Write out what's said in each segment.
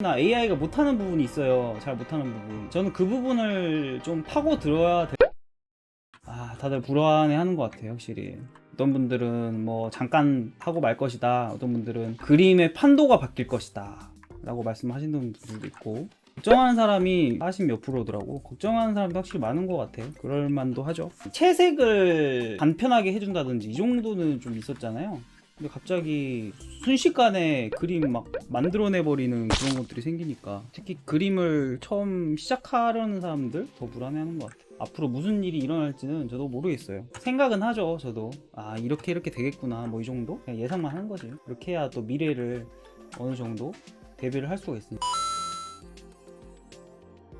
나 AI가 못하는 부분이 있어요. 잘 못하는 부분. 저는 그 부분을 좀 파고 들어야 돼. 아, 다들 불안해 하는 것 같아요, 확실히. 어떤 분들은 뭐 잠깐 하고 말 것이다. 어떤 분들은 그림의 판도가 바뀔 것이다. 라고 말씀하시는 분들도 있고. 걱정하는 사람이 40몇 프로더라고. 걱정하는 사람도 확실히 많은 것 같아요. 그럴 만도 하죠. 채색을 간편하게 해준다든지 이 정도는 좀 있었잖아요. 근데 갑자기 순식간에 그림 막 만들어내버리는 그런 것들이 생기니까 특히 그림을 처음 시작하려는 사람들 더 불안해하는 것 같아요. 앞으로 무슨 일이 일어날지는 저도 모르겠어요. 생각은 하죠, 저도. 아, 이렇게 이렇게 되겠구나, 뭐 이 정도? 그냥 예상만 하는 거지. 그렇게 해야 또 미래를 어느 정도 대비를 할 수가 있으니까.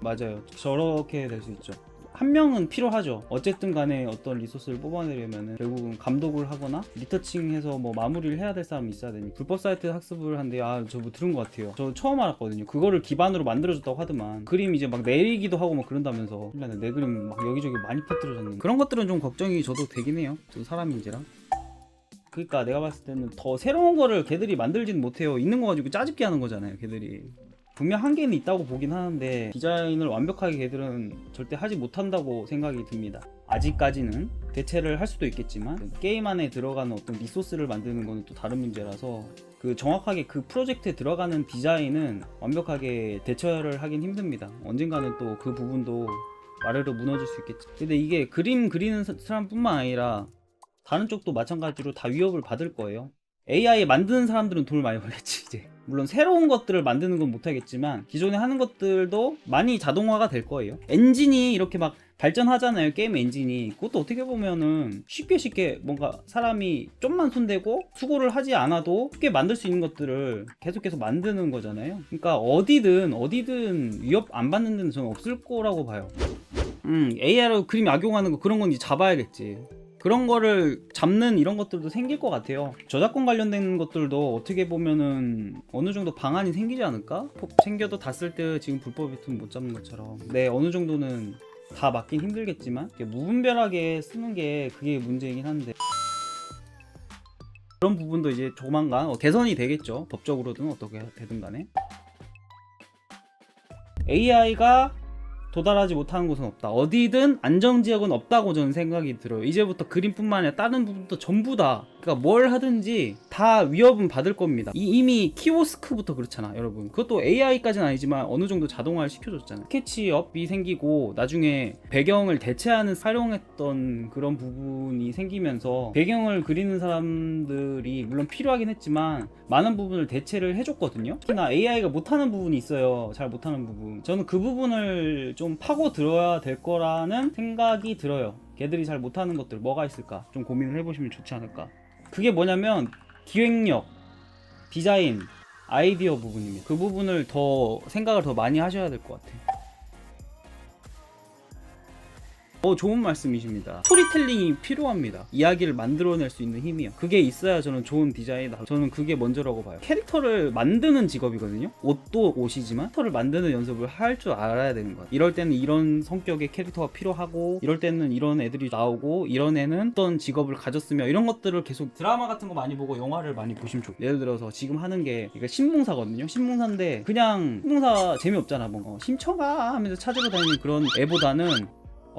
맞아요. 저렇게 될 수 있죠. 한 명은 필요하죠. 어쨌든 간에 어떤 리소스를 뽑아내려면 결국은 감독을 하거나 리터칭해서 뭐 마무리를 해야 될 사람이 있어야 되니 불법 사이트 학습을 한데 아 저 뭐 들은 것 같아요. 저 처음 알았거든요. 그거를 기반으로 만들어줬다고 하더만 그림 이제 막 내리기도 하고 막 그런다면서 일단내 그림 막 여기저기 많이 퍼뜨려졌는데 그런 것들은 좀 걱정이 저도 되긴 해요. 저도 사람인지라. 그러니까 내가 봤을 때는 더 새로운 거를 걔들이 만들지는 못해요. 있는 거 가지고 짜집기 하는 거잖아요. 걔들이. 분명 한계는 있다고 보긴 하는데 디자인을 완벽하게 걔들은 절대 하지 못한다고 생각이 듭니다. 아직까지는 대체를 할 수도 있겠지만 게임 안에 들어가는 어떤 리소스를 만드는 거는 또 다른 문제라서 그 정확하게 그 프로젝트에 들어가는 디자인은 완벽하게 대처를 하긴 힘듭니다. 언젠가는 또 그 부분도 와르르 무너질 수 있겠지. 근데 이게 그림 그리는 사- 사람뿐만 아니라 다른 쪽도 마찬가지로 다 위협을 받을 거예요. AI 만드는 사람들은 돈을 많이 벌겠지 이제 물론 새로운 것들을 만드는 건 못하겠지만 기존에 하는 것들도 많이 자동화가 될 거예요. 엔진이 이렇게 막 발전하잖아요 게임 엔진이. 그것도 어떻게 보면은 쉽게 쉽게 뭔가 사람이 좀만 손대고 수고를 하지 않아도 쉽게 만들 수 있는 것들을 계속해서 만드는 거잖아요. 그러니까 어디든 어디든 위협 안 받는 데는 저는 없을 거라고 봐요. 음 AI로 그림 악용하는 거 그런 건 이제 잡아야겠지 그런 거를 잡는 이런 것들도 생길 것 같아요. 저작권 관련된 것들도 어떻게 보면은 어느 정도 방안이 생기지 않을까? 법 생겨도 다 쓸 때 지금 불법 유튜브 못 잡는 것처럼. 네, 어느 정도는 다 맞긴 힘들겠지만 무분별하게 쓰는 게 그게 문제이긴 한데 그런 부분도 이제 조만간 어, 개선이 되겠죠. 법적으로든 어떻게 되든 간에. AI가 도달하지 못하는 곳은 없다. 어디든 안정 지역은 없다고 저는 생각이 들어요. 이제부터 그림뿐만 아니라 다른 부분도 전부 다. 그러니까 뭘 하든지 다 위협은 받을 겁니다. 이, 미 키오스크부터 그렇잖아, 여러분. 그것도 AI까지는 아니지만 어느 정도 자동화를 시켜줬잖아요. 스케치업이 생기고 나중에 배경을 대체하는 사용했던 그런 부분이 생기면서 배경을 그리는 사람들이 물론 필요하긴 했지만 많은 부분을 대체를 해줬거든요. 특히나 AI가 못하는 부분이 있어요. 잘 못하는 부분. 저는 그 부분을 좀 파고 들어야 될 거라는 생각이 들어요. 걔들이 잘 못하는 것들 뭐가 있을까? 좀 고민을 해보시면 좋지 않을까? 그게 뭐냐면 기획력, 디자인, 아이디어 부분입니다. 그 부분을 더 생각을 더 많이 하셔야 될 것 같아요. 어, 좋은 말씀이십니다. 스토리텔링이 필요합니다. 이야기를 만들어낼 수 있는 힘이요. 그게 있어야 저는 좋은 디자인이다. 저는 그게 먼저라고 봐요. 캐릭터를 만드는 직업이거든요. 옷도 옷이지만 캐릭터를 만드는 연습을 할 줄 알아야 되는 거예요. 이럴 때는 이런 성격의 캐릭터가 필요하고 이럴 때는 이런 애들이 나오고 이런 애는 어떤 직업을 가졌으며 이런 것들을 계속 드라마 같은 거 많이 보고 영화를 많이 보시면 좋겠어요. 예를 들어서 지금 하는 게 이게 신문사거든요. 신문사인데 그냥 신문사 재미없잖아. 뭔가 어, 심청가 하면서 찾으러 다니는 그런 애보다는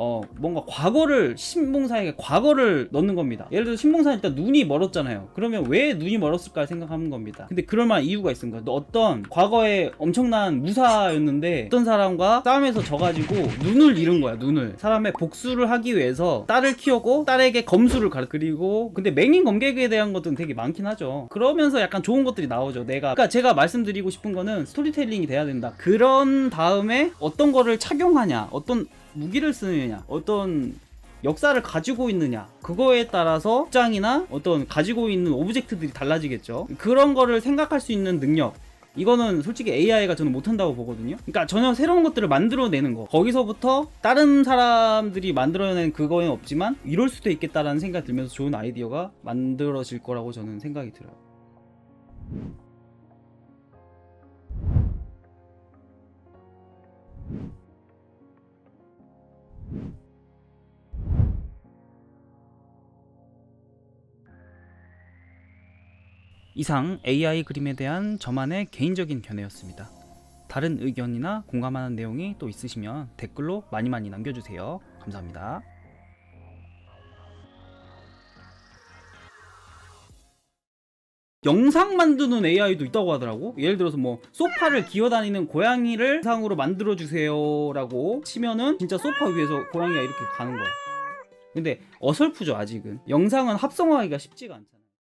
어 뭔가 과거를 신봉사에게 과거를 넣는 겁니다. 예를 들어 신봉사 일단 눈이 멀었잖아요. 그러면 왜 눈이 멀었을까 생각하는 겁니다. 근데 그럴 만한 이유가 있습니다. 어떤 과거에 엄청난 무사였는데 어떤 사람과 싸움에서 져가지고 눈을 잃은 거야. 눈을 사람의 복수를 하기 위해서 딸을 키우고 딸에게 검수를 가르 그리고 근데 맹인 검객에 대한 것들은 되게 많긴 하죠. 그러면서 약간 좋은 것들이 나오죠. 내가 그러니까 제가 말씀드리고 싶은 거는 스토리텔링이 돼야 된다. 그런 다음에 어떤 거를 착용하냐, 어떤 무기를 쓰느냐, 어떤 역사를 가지고 있느냐 그거에 따라서 입장이나 어떤 가지고 있는 오브젝트들이 달라지겠죠. 그런 거를 생각할 수 있는 능력. 이거는 솔직히 AI가 저는 못한다고 보거든요. 그러니까 전혀 새로운 것들을 만들어내는 거. 거기서부터 다른 사람들이 만들어낸 그거는 없지만 이럴 수도 있겠다라는 생각이 들면서 좋은 아이디어가 만들어질 거라고 저는 생각이 들어요 이상 AI 그림에 대한 저만의 개인적인 견해였습니다. 다른 의견이나 공감하는 내용이 또 있으시면 댓글로 많이 많이 남겨주세요. 감사합니다. 영상 만드는 AI도 있다고 하더라고. 예를 들어서 뭐 소파를 기어다니는 고양이를 영상으로 만들어 주세요라고 치면은 진짜 소파 위에서 고양이가 이렇게 가는 거야. 근데 어설프죠 아직은. 영상은 합성화하기가 쉽지가 않잖아.